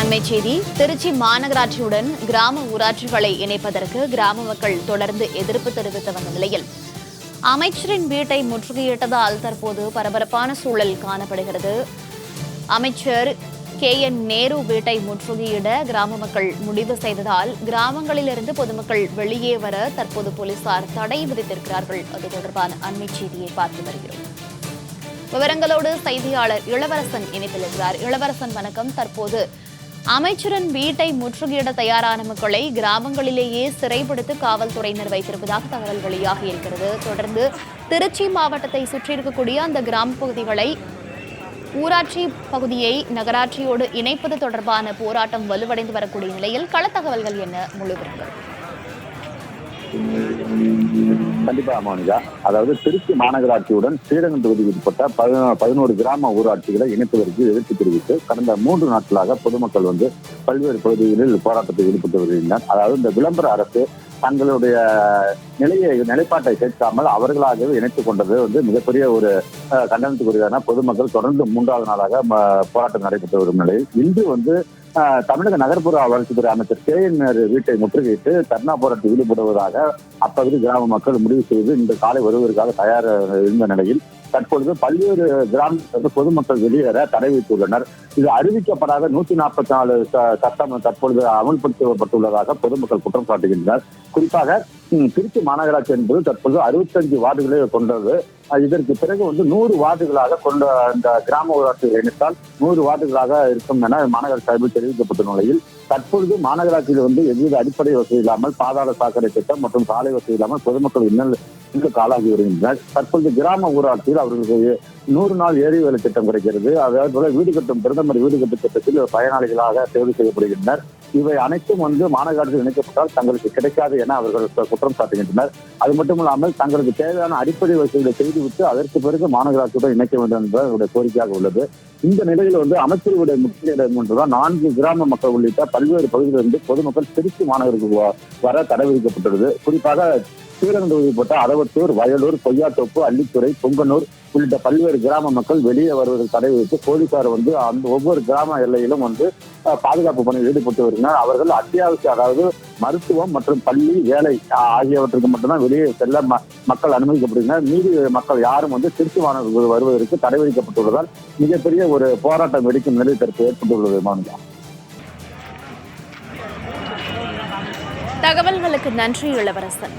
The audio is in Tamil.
அண்மை செய்தி திருச்சி மாநகராட்சியுடன் கிராம ஊராட்சிகளை இணைப்பதற்கு கிராம மக்கள் தொடர்ந்து எதிர்ப்பு தெரிவித்து வந்த நிலையில் அமைச்சரின் வீட்டை முற்றுகையிட்டதால் தற்போது பரபரப்பான சூழல் காணப்படுகிறது. அமைச்சர் கே. என். நேரு வீட்டை முற்றுகையிட கிராம மக்கள் முடிவு செய்ததால் கிராமங்களிலிருந்து பொதுமக்கள் வெளியே வர தற்போது போலீசார் தடை விதித்திருக்கிறார்கள். அது தொடர்பான அண்மை செய்தியை பார்த்து வருகிறோம். விவரங்களோடு செய்தியாளர் இளவரசன் இணைப்பில் இருக்கிறார். இளவரசன் வணக்கம். தற்போது அமைச்சரின் வீட்டை முற்றுகையிட தயாரான மக்களை கிராமங்களிலேயே சிறைப்படுத்தி காவல்துறையினர் வைத்திருப்பதாக தகவல் வெளியாகி இருக்கிறது. தொடர்ந்து திருச்சி மாவட்டத்தை சுற்றி இருக்கக்கூடிய அந்த கிராம பகுதிகளை ஊராட்சி பகுதியை நகராட்சியோடு இணைப்பது தொடர்பான போராட்டம் வலுவடைந்து வரக்கூடிய நிலையில் களத்தகவல்கள் என்ன? முழுவிருக்கிறது கண்டிப்பா மோனிகா. அதாவது திருச்சி மாநகராட்சியுடன் ஸ்ரீரங்கம் தொகுதிக்கு உட்பட்ட பதினோரு கிராம ஊராட்சிகளை இணைப்பதற்கு எதிர்ப்பு தெரிவித்து கடந்த மூன்று நாட்களாக பொதுமக்கள் வந்து பல்வேறு பகுதிகளில் போராட்டத்தில் ஈடுபட்டு வருகின்றனர். அதாவது இந்த விளம்பர அரசு தங்களுடைய நிலையை நிலைப்பாட்டை கேட்காமல் அவர்களாகவே இணைத்துக் கொண்டது வந்து மிகப்பெரிய ஒரு கண்டனத்துக்குரியதான பொதுமக்கள் தொடர்ந்து மூன்றாவது நாளாக ம, போராட்டம் நடைபெற்று வரும் நிலையில். இன்று வந்து தமிழக நகர்ப்புற வளர்ச்சித்துறை அமைச்சர் கே. வீட்டை முற்றுகையிட்டு தர்ணா போராட்டத்தில் ஈடுபடுவதாக அப்பகுதி கிராம மக்கள் முடிவு செய்து இன்று காலை வருவதற்காக தயார் இருந்த நிலையில் தற்பொழுது பல்வேறு கிராம பொதுமக்கள் வெளியேற தடை வைத்துள்ளனர் இது அறிவிக்கப்படாத நூத்தி நாற்பத்தி நாலு சட்டம் தற்பொழுது அமல்படுத்தப்பட்டுள்ளதாக பொதுமக்கள் குற்றம் சாட்டுகின்றனர். குறிப்பாக திருச்சி மாநகராட்சி என்பது தற்போது அறுபத்தஞ்சு வார்டுகளை கொண்டது. இதற்கு பிறகு வந்து நூறு வார்டுகளாக கொண்ட அந்த கிராம ஊராட்சிகளை இணைத்தால் நூறு வார்டுகளாக இருக்கும் என மாநகர சார்பில் தெரிவிக்கப்பட்ட நிலையில் தற்பொழுது மாநகராட்சியில் வந்து எவ்வித அடிப்படை வசதி இல்லாமல் பாதாள சாக்கடை திட்டம் மற்றும் சாலை வசதி இல்லாமல் பொதுமக்கள் இன்னல் இன்னும் ஆளாகி வருகின்றனர். தற்பொழுது கிராம ஊராட்சியில் அவர்களுக்கு நூறு நாள் ஏரி வேலை திட்டம் கிடைக்கிறது. அதே போல வீடு கட்டும் பிரதமர் வீடு கட்டும் திட்டத்தில் பயனாளிகளாக தேர்வு செய்யப்படுகின்றனர். இவை அனைத்தும் வந்து மாநகராட்சியில் இணைக்கப்பட்டால் தங்களுக்கு கிடைக்காது என அவர்கள் குற்றம் சாட்டுகின்றனர். அது மட்டும் இல்லாமல் தங்களுக்கு தேவையான அடிப்படை வசதிகளை செய்துவிட்டு அதற்கு பிறகு மாநகராட்சியுடன் இணைக்க வேண்டும் என்பது அவருடைய கோரிக்கையாக உள்ளது. இந்த நிலையில் வந்து அமைச்சருடைய முக்கிய இடம் ஒன்றுதான் நான்கு கிராம மக்கள் உள்ளிட்ட பல்வேறு பகுதிகளிலிருந்து பொதுமக்கள் திருச்சி மாநகருக்கு வ- வர தடை விதிக்கப்பட்டுள்ளது. குறிப்பாக ஸ்ரீரங்கம் தொகுதி போட்டால் அதவத்தூர் வயலூர் கொய்யாத்தோப்பு அள்ளித்துறை பொங்கனூர் உள்ளிட்ட பல்வேறு கிராம மக்கள் வெளியே வருவதற்கு தடை வைத்து போலீசார் வந்து அந்த ஒவ்வொரு கிராம எல்லையிலும் வந்து பாதுகாப்பு பணியில் ஈடுபட்டு வருகின்றனர். அவர்கள் அத்தியாவசிய அதாவது மருத்துவம் மற்றும் பள்ளி வேலை ஆகியவற்றுக்கு மட்டும்தான் வெளியே செல்ல ம- மக்கள் அனுமதிக்கப்படுகின்றனர். மீதி மக்கள் யாரும் வந்து திருச்சி மாநகருக்கு வருவதற்கு தடை விதிக்கப்பட்டுள்ளதால் மிகப்பெரிய ஒரு போராட்டம் வெடிக்கும் நிலை தற்போது ஏற்பட்டுள்ளது மாநிலம் தகவல்களுக்கு நன்றி இளவரசன்.